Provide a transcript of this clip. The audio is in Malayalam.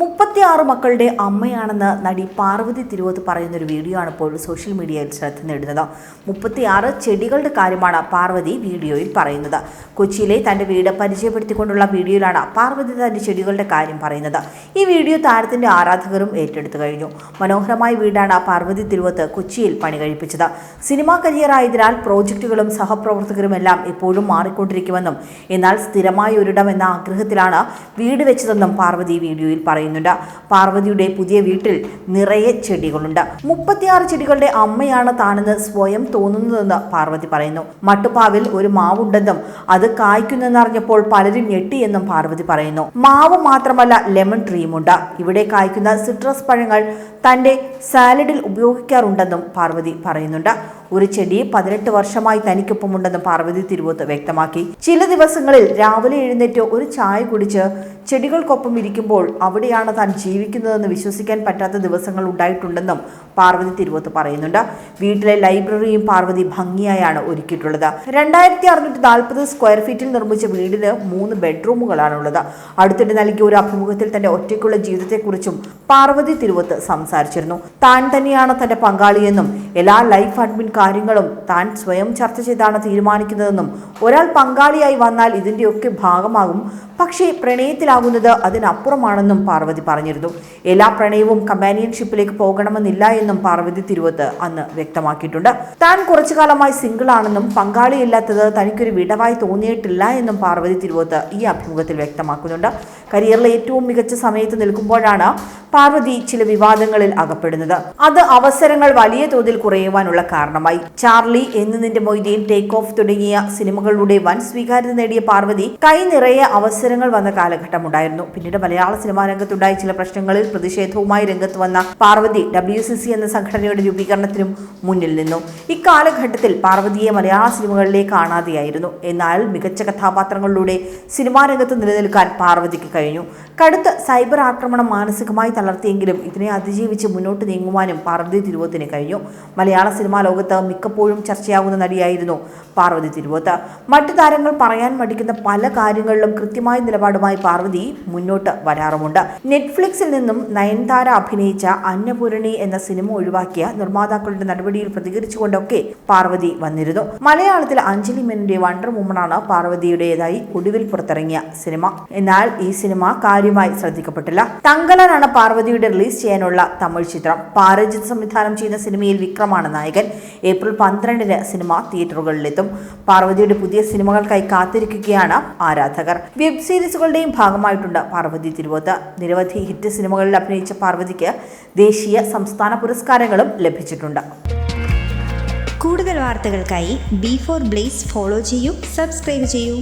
മുപ്പത്തി മുപ്പത്തിയാറ് മക്കളുടെ അമ്മയാണെന്ന് നടി പാർവതി തിരുവോത്ത് പറയുന്ന ഒരു വീഡിയോ ആണ് ഇപ്പോൾ സോഷ്യൽ മീഡിയയിൽ ശ്രദ്ധ നേടുന്നത്. മുപ്പത്തിയാറ് ചെടികളുടെ കാര്യമാണ് പാർവതി വീഡിയോയിൽ പറയുന്നത്. കൊച്ചിയിലെ തന്റെ വീട് പരിചയപ്പെടുത്തിക്കൊണ്ടുള്ള വീഡിയോയിലാണ് പാർവതി തന്റെ ചെടികളുടെ കാര്യം പറയുന്നത്. ഈ വീഡിയോ താരത്തിന്റെ ആരാധകരും ഏറ്റെടുത്തു കഴിഞ്ഞു. മനോഹരമായ വീടാണ് പാർവതി തിരുവോത്ത് കൊച്ചിയിൽ പണി കഴിപ്പിച്ചത്. സിനിമാ കരിയർ ആയതിനാൽ പ്രോജക്റ്റുകളും സഹപ്രവർത്തകരുമെല്ലാം എപ്പോഴും മാറിക്കൊണ്ടിരിക്കുമെന്നും എന്നാൽ സ്ഥിരമായ ഒരിടം എന്ന ആഗ്രഹത്തിലാണ് വീട് വെച്ചതെന്നും പാർവതി വീഡിയോയിൽ പറയുന്നുണ്ട്. പാർവതിയുടെ പുതിയ വീട്ടിൽ നിറയെ ചെടികളുണ്ട്. മുപ്പത്തിയാറ് ചെടികളുടെ അമ്മയാണ് താനെന്ന് സ്വയം തോന്നുന്നതെന്ന് പാർവതി പറയുന്നു. മട്ടുപ്പാവിൽ ഒരു മാവുണ്ടെന്നും അത് കായ്ക്കുന്നെന്നറിഞ്ഞപ്പോൾ പലരും ഞെട്ടിയെന്നും പാർവതി പറയുന്നു. മാവ് മാത്രമല്ല ലെമൺ ട്രീയുമുണ്ട്. ഇവിടെ കായ്ക്കുന്ന സിട്രസ് പഴങ്ങൾ തന്റെ സാലഡിൽ ഉപയോഗിക്കാറുണ്ടെന്നും പാർവതി പറയുന്നുണ്ട്. ഒരു ചെടി പതിനെട്ട് വർഷമായി തനിക്കൊപ്പമുണ്ടെന്നും പാർവതി തിരുവോത്ത് വ്യക്തമാക്കി. ചില ദിവസങ്ങളിൽ രാവിലെ എഴുന്നേറ്റ് ഒരു ചായ കുടിച്ച് ചെടികൾക്കൊപ്പം ഇരിക്കുമ്പോൾ അവിടെയാണ് താൻ ജീവിക്കുന്നതെന്ന് വിശ്വസിക്കാൻ പറ്റാത്ത ദിവസങ്ങൾ ഉണ്ടായിട്ടുണ്ടെന്നും പാർവതി തിരുവത്ത് പറയുന്നുണ്ട്. വീട്ടിലെ ലൈബ്രറിയും പാർവതി ഭംഗിയായാണ് ഒരുക്കിയിട്ടുള്ളത്. രണ്ടായിരത്തി അറുന്നൂറ്റി നാൽപ്പത് സ്ക്വയർ ഫീറ്റിൽ നിർമ്മിച്ച വീടിന് മൂന്ന് ബെഡ്റൂമുകളാണുള്ളത്. അടുത്തിടെ നൽകിയ ഒരു അഭിമുഖത്തിൽ തന്റെ ഒറ്റയ്ക്കുള്ള ജീവിതത്തെക്കുറിച്ചും പാർവതി തിരുവത്ത് സംസാരിച്ചിരുന്നു. താൻ തന്നെയാണ് തന്റെ പങ്കാളിയെന്നും എല്ലാ ലൈഫ് അഡ്മിൻ കാര്യങ്ങളും താൻ സ്വയം ചർച്ച ചെയ്താണ് തീരുമാനിക്കുന്നതെന്നും ഒരാൾ പങ്കാളിയായി വന്നാൽ ഇതിന്റെയൊക്കെ ഭാഗമാകും. പക്ഷേ പ്രണയത്തിലാകുന്നത് അതിനപ്പുറമാണെന്നും പാർവതി പറഞ്ഞിരുന്നു. എല്ലാ പ്രണയവും കമ്പാനിയൻഷിപ്പിലേക്ക് പോകണമെന്നില്ല എന്നും പാർവതി തിരുവത്ത് അന്ന് വ്യക്തമാക്കിയിട്ടുണ്ട്. താൻ കുറച്ചു കാലമായി സിംഗിൾ ആണെന്നും പങ്കാളിയില്ലാത്തത് തനിക്കൊരു വിടവായി തോന്നിയിട്ടില്ല എന്നും പാർവതി തിരുവത്ത് ഈ അഭിമുഖത്തിൽ വ്യക്തമാക്കുന്നുണ്ട്. കരിയറിലെ ഏറ്റവും മികച്ച സമയത്ത് നിൽക്കുമ്പോഴാണ് പാർവതി ചില വിവാദങ്ങളിൽ അകപ്പെടുന്നത്. അത് അവസരങ്ങൾ വലിയ തോതിൽ കുറയുവാനുള്ള കാരണമായി. ചാർലി എന്ന് നിന്റെ മൊയ്തീൻ ടേക്ക് ഓഫ് തുടങ്ങിയ സിനിമകളിലൂടെ വൻ സ്വീകാര്യത നേടിയ പാർവതി കൈ നിറയെ അവസരങ്ങൾ വന്ന കാലഘട്ടമുണ്ടായിരുന്നു. പിന്നീട് മലയാള സിനിമാ രംഗത്തുണ്ടായ ചില പ്രശ്നങ്ങളിൽ പ്രതിഷേധവുമായി രംഗത്ത് വന്ന പാർവതി ഡബ്ല്യു സി സി എന്ന സംഘടനയുടെ രൂപീകരണത്തിനും മുന്നിൽ നിന്നു. ഇക്കാലഘട്ടത്തിൽ പാർവതിയെ മലയാള സിനിമകളിലെ കാണാതെയായിരുന്നു. എന്നാൽ മികച്ച കഥാപാത്രങ്ങളിലൂടെ സിനിമാ രംഗത്ത് നിലനിൽക്കാൻ പാർവതിക്ക് കഴിഞ്ഞു. കടുത്ത സൈബർ ആക്രമണം മാനസികമായി തളർത്തിയെങ്കിലും ഇതിനെ അതിജീവിച്ച് മുന്നോട്ട് നീങ്ങുവാനും പാർവതി തിരുവോത്തിന് കഴിഞ്ഞു. മലയാള സിനിമാ ലോകത്ത് മിക്കപ്പോഴും ചർച്ചയാകുന്ന നടിയായിരുന്നു പാർവതി തിരുവോത്ത്. മറ്റു താരങ്ങൾ പറയാൻ മടിക്കുന്ന പല കാര്യങ്ങളിലും കൃത്യമായ നിലപാടുമായി പാർവതി മുന്നോട്ട് വരാറുമുണ്ട്. നെറ്റ്ഫ്ലിക്സിൽ നിന്നും നയൻതാര അഭിനയിച്ച അന്നപൂരണി എന്ന സിനിമ ഒഴിവാക്കിയ നിർമ്മാതാക്കളുടെ നടപടിയിൽ പ്രതികരിച്ചുകൊണ്ടൊക്കെ പാർവതി വന്നിരുന്നു. മലയാളത്തിൽ അഞ്ജലി മേനന്റെ വണ്ടർ വുമണാണ് പാർവതിയുടേതായി ഒടുവിൽ പുറത്തിറങ്ങിയ സിനിമ. എന്നാൽ ഈ സിനിമ കാര്യമായി ശ്രദ്ധിക്കപ്പെട്ടില്ല. തങ്കലനാണ് പാർവതിയുടെ റിലീസ് ചെയ്യാനുള്ള തമിഴ് ചിത്രം. പാരജിത് സംവിധാനം ചെയ്യുന്ന സിനിമയിൽ വിക്രമാണ് നായകൻ. ഏപ്രിൽ പന്ത്രണ്ടിന് സിനിമ തിയേറ്ററുകളിലെത്തും. പാർവതിയുടെ പുതിയ സിനിമകൾക്കായി കാത്തിരിക്കുകയാണ് ആരാധകർ. വെബ് സീരീസുകളുടെയും ഭാഗമായിട്ടുണ്ട് പാർവതി തിരുവോത്ത്. നിരവധി ഹിറ്റ് സിനിമകളിൽ അഭിനയിച്ച പാർവതിക്ക് ദേശീയ സംസ്ഥാന പുരസ്കാരങ്ങളും ലഭിച്ചിട്ടുണ്ട്. കൂടുതൽ വാർത്തകൾക്കായി ബി ഫോർ ബ്ലേസ് ഫോളോ ചെയ്യൂ സബ്സ്ക്രൈബ് ചെയ്യൂ.